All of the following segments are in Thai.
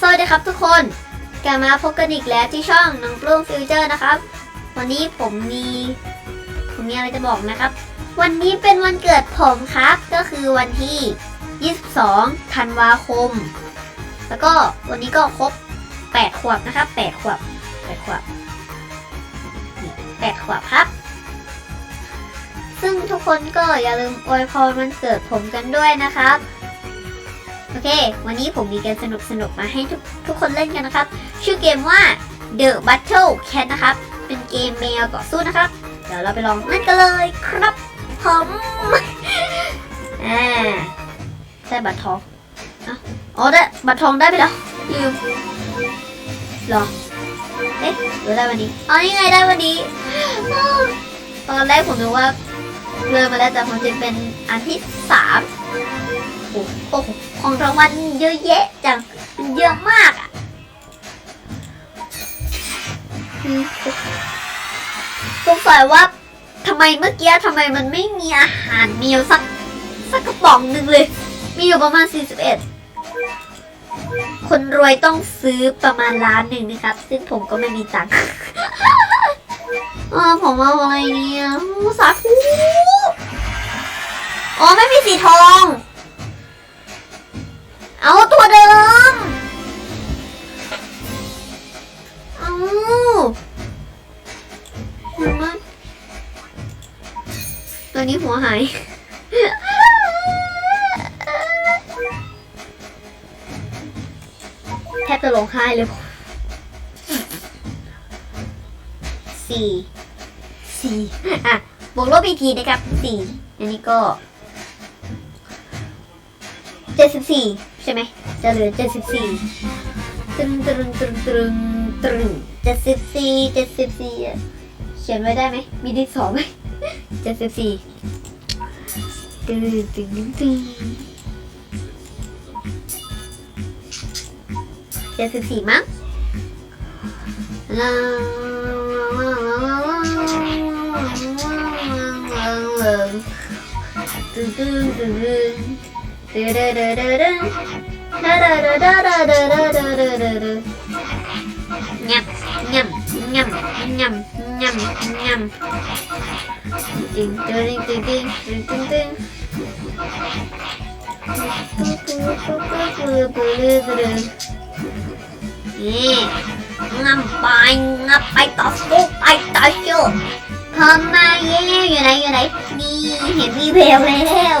สวัสดีครับทุกคนกลับมาพบกันอีกแล้วที่ช่องน้องปลื้มฟิวเจอร์นะครับ วันนี้ผมมี ผมมีอะไรจะบอกนะครับ วันนี้เป็นวันเกิดผมครับ ก็คือวันที่ 22 ธันวาคม แล้วก็วันนี้ก็ครบ 8 ขวบนะครับ 8 ขวบ 8 ขวบ 8 ขวบครับ ซึ่งทุกคนก็อย่าลืมอวยพรวันเกิดผมกันด้วยนะครับ โอเค วันนี้ผมมีเกมสนุกสนุกๆมาให้ทุกทุกคนเล่นกันนะครับ ชื่อเกมว่า The Battle Cat นะครับ เป็นเกมแมวต่อสู้นะครับ เดี๋ยวเราไปลองเล่นกันเลยครับผมอ่าได้บัตรทองอ๋อได้บัตรทองได้ไปแล้วลืมหรอ เอ๊ะหรือได้วันนี้ อ๋อนี่ไงได้วันนี้อ้าวตอนแรกผมนึกว่าเลยมาแล้วแต่ผมจะเป็นอันที่สามโอ้โห ของรางวัลเยอะแยะจังเยอะมากอะสงสัยว่าทำไมเมื่อกี้ทำไมมันไม่มีอาหารเมียวสักสักกระป๋องหนึ่งเลย มีอยู่ประมาณ 41 คนรวยต้องซื้อประมาณล้านหนึ่งนะครับ ซึ่งผมก็ไม่มีตังค์เอผมเอาอะไรเนี่ยสาธุอ๋อไม่มีสีทอง เอาตัวเดิม เอาห็นไหมตัวนี้หัวหาย แทบจะร้องไห้เลยสี่สี่อะ บวกลบอีกทีนะครับสี่อันนี้ก็เจ็ดสิบสี่ ใช่ไหมจะเหลือเจ็ดสิบสี่ตรึงตรึงตรึงตรึงตรึงเจ็ดสิบสี่เจ็ดสิบสี่อะเขียนไว้ได้ไหมมีดินสอไหมเจ็ดสิบสี่ตึงตึงตึงเจ็ดสิบสี่มั้งลาตึงตึงตึงตึงตึงตึงตึง nhầm nhầm nhầm nhầm nhầm nhầm ding ding ding ding ding ding ding đi ngapai đi pai tofu พอมาเย่อยู่ไหนอยู่ไหนนี่เห็นมีเพลแล้ว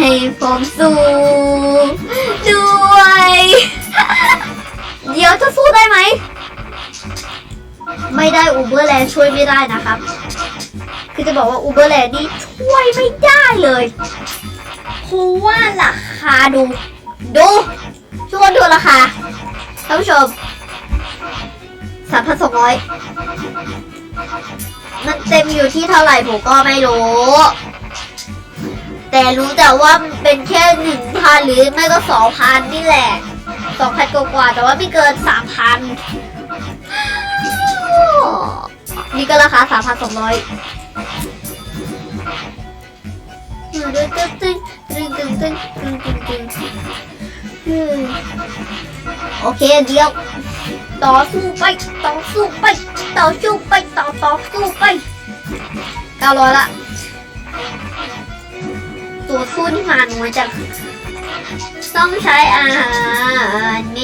ให้ผมสู้ ด้วย เดี๋ยวจะสู้ได้ไหม ไม่ได้อูเบอร์แลนด์ช่วยไม่ได้นะครับ คือจะบอกว่าอูเบอร์แลนด์นี่ช่วยไม่ได้เลยเพราะว่าราคาดู ดูทุกคนดูราคาท่านผู้ชมสามพันสองร้อยมันเต็มอยู่ที่เท่าไหร่ผมก็ไม่รู้ แต่รู้แต่ว่ามันเป็นแค่หนึ่งพันหรือไม่ก็สองพันนี่แหละสองพันกว่าแต่ว่าไม่เกินสามพันนี่ก็ราคาสามพันสองร้อยตึงตึงตึงตึงตึงตึงตึงตึงตึงโอเคเดี๋ยวต่อสู้ไปต่อสู้ไปต่อสู้ไปต่อต่อสู้ไปเก้าร้อยละ ตัวสู้ที่มาน้อยจังต้องใช้อาหารแม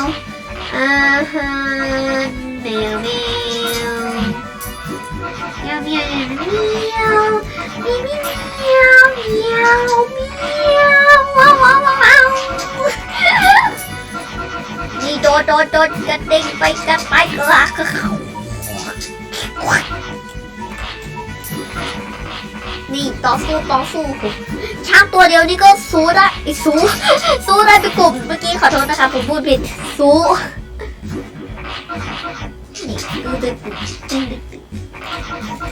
วอาหารแมวแมวแมวแมวแมวแมวแมวแมวแมวแมวว้าวว้าวว้าวนี่โดดโดดโดดกระเด้งไปกระไปกระกระเขา นี่ต่อสู้ต่อสู้ช้างตัวเดียวนี่ก็สู้ได้สู้สู้ได้ไปนกลุ่มเมื่อกี้ขอโทษนะคะผมพูดผิดสู้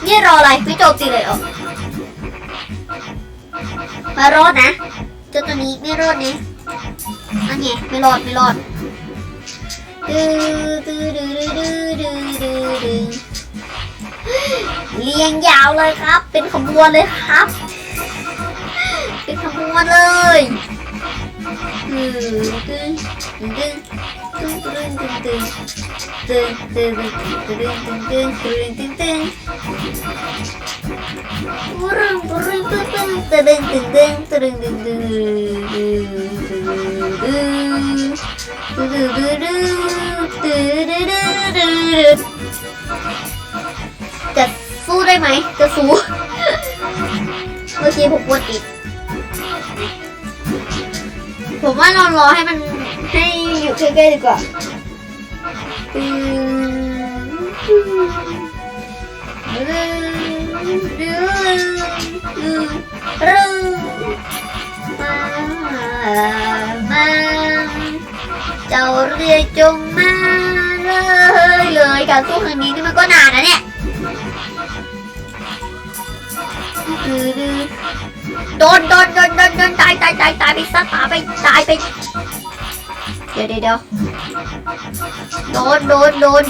นี่รออะไรไม่จบจริงเลยเหรอมารอดนะเจ้าตัวนี้ไม่รอดนะอันนี้ไม่รอดไม่รอดดื้อดื้อดื้อดื้อดื้อดื้อ เรียงยาวเลยครับ เป็นขบวนเลยครับ เป็นขบวนเลยตึงตึงตึงตึงตึงตึงตึงตึงตึงตึงตึงตึงตึงตึงตึงปุรึงปุรึงตึงตึงตึงตึงตึงตึงตึงตึงตึงตึงตึงตึงตึงตึงตึงตึงจะ สู้ได้ไหม จะสู้เมื่อกี้ผมปวดอีกผมว่าเรารอให้มันให้อยู่ใกล้ๆดีกว่าอืมามาเจ้าเรือจงมาเลยเลยการสู้ครั้งนี้นี่มันก็นานนะเนี่ย โดนโดนโดนโดนโดนตายตายตายตายไปซะตายไปตายไป เดี๋ยวเดี๋ยวโดนโดนโดน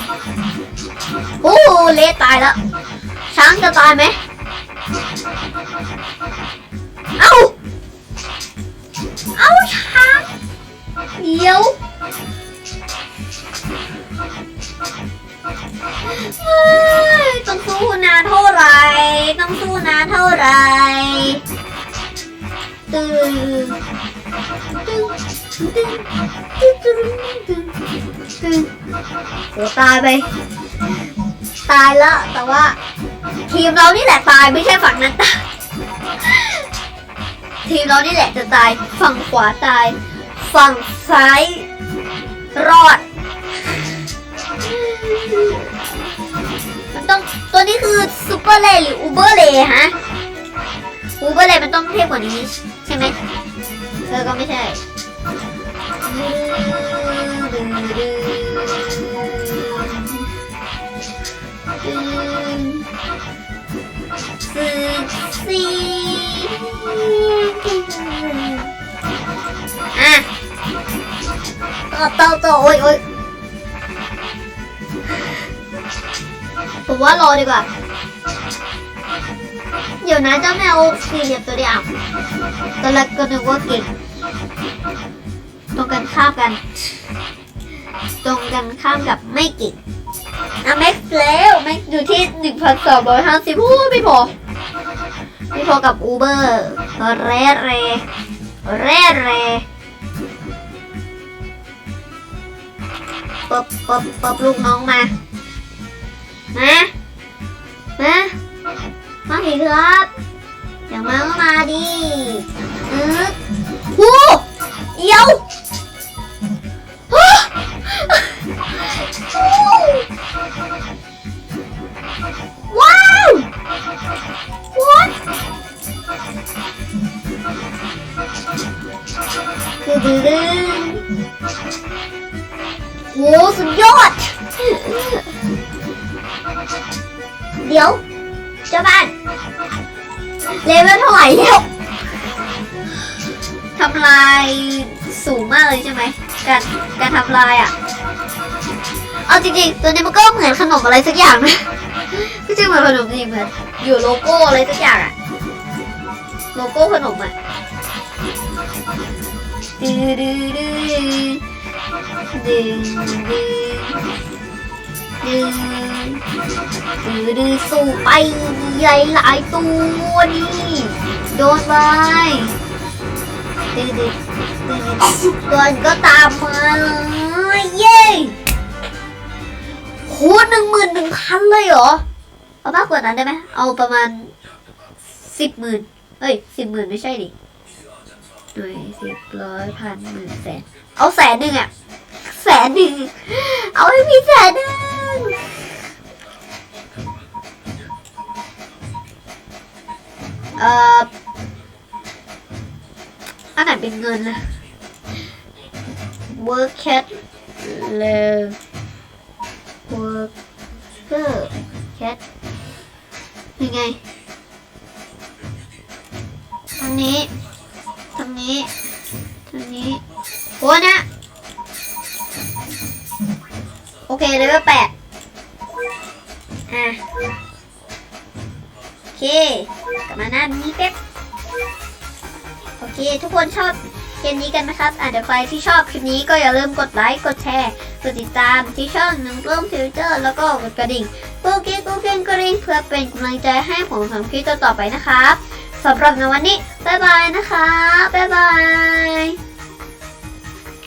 โอ้เละตายแล้วช้างจะตายไหมเอ้าเอ้าช้างเดี๋ยวเฮ้ต้องสู้นานเท่าไหร ต้องสู้นานเท่าไหรตื่นตึ้งตึงตึงตึงตึงตึงโอ้ตายไป ตายแล้วแต่ว่า ทีมเรานี่แหละตายไม่ใช่ฝั่งนั้นตายทีมเรานี่แหละจะตาย ฝั่งขวาตาย ฝั่งซ้าย รอด มันต้อง ตัวนี้คือซูเปอร์เลยหรืออูเบอร์เลยฮะอูเบอร์เลยมันต้องเทพกว่านี้ ใช่ไหมเออก็ไม่ใช่สี่อะต่อต่อต่อโอ้ยโอ้ย ผมว่ารอดีกว่า เดี๋ยวนะเจ้าแมวสี่เหลี่ยมตัวเดียวตอนแรกก็นึกว่าเก่ง ตรงกันข้ามกัน ตรงกันข้ามกับไม่เก่งอะแม็กซ์แล้วแม็กซ์อยู่ที่หนึ่งพันสองร้อยห้าสิบโอ้ไม่พอไม่พอกับอูเบอร์เรเรเรเรปบปบปบลูกน้องมา มามามาผีครับอย่ามาก็มาดิเออหูเดี๋ยวว้าว What ดื้อดื้อดื้อโหสุดยอด เดี๋ยวเจ้าบ้านเลเวลเท่าไหร่แล้วทำลายสูงมากเลยใช่ไหมการการทำลายอะ เอาจริงๆตัวนี้มันก็เหมือนขนมอะไรสักอย่างนะไม่ใช่เหมือนขนมจริงเหมือนอยู่โลโก้อะไรสักอย่างอะโลโก้ขนมอะดื้อดื้อดื้อดื้อดื้อ ดื้อดื้อดื้อสู้ไปใหญ่หลายตัวนี่โดนไปดื้อดื้อดื้อตัวก็ตามมาเลยเย้โหหนึ่งหมื่นหนึ่งพันเลยเหรอ เอามากกว่านั้นได้ไหมเอาประมาณสิบหมื่นเฮ้ยสิบหมื่นไม่ใช่ดิหน่วยสิบร้อยพันหมื่นแสน เอาแสนหนึ่งอะแสนหนึ่ง เอาให้พี่แสนหนึ่ง เอ่ออ่านเป็นเงินนะ work cat เลย worker cat ยังไงทางนี้ทางนี้ทางนี้โหนะ โอเคเลเวลแปดอะโอเค ลับมาหน้านี้เป๊บโอเค ทุกคนชอบคลิปนี้กันไหมครับอะเดี๋ยวใครที่ชอบคลิปนี้ก็อย่าลืมกดไลค์ กดแชร์ กดติดตามที่ช่องหนึ่งกลุ่มฟิวเจอร์ แล้วก็กดกระดิ่งโปเกโกเกนกระดิ่งเพื่อเป็นกำลังใจให้ผมทำคลิปต่อไปนะครับสำหรับในวันนี้ บ๊ายบายนะคะ บ๊ายบาย